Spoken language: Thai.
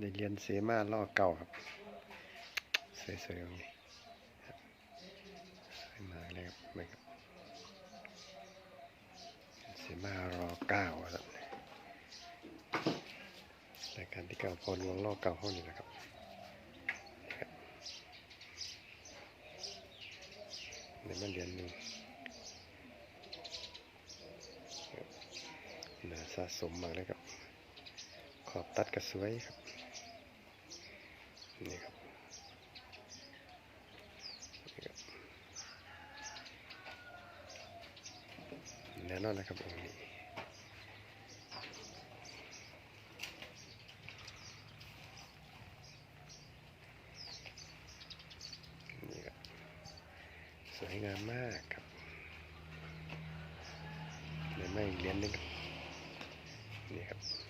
ได้เรียนเสมาล่อเก่าครับ สวยๆตรงนี้สวยมากเลยครับเห็นไหมครับเสมารอเก้าครับรายการที่เก่าพอหลวงล่อเก่าห้องนี้แหละครับนี่ครับเดี๋ยวมาเรียนหนึ่งน่าสะสมมากเลยครับ อบตัดกระสวยครับ นี่ครับแน่นอนนะครับองค์นี้นี่ครับสวยงามมากครับเดี๋ยไม่อีกเหรียญนึงครับนี่ครับ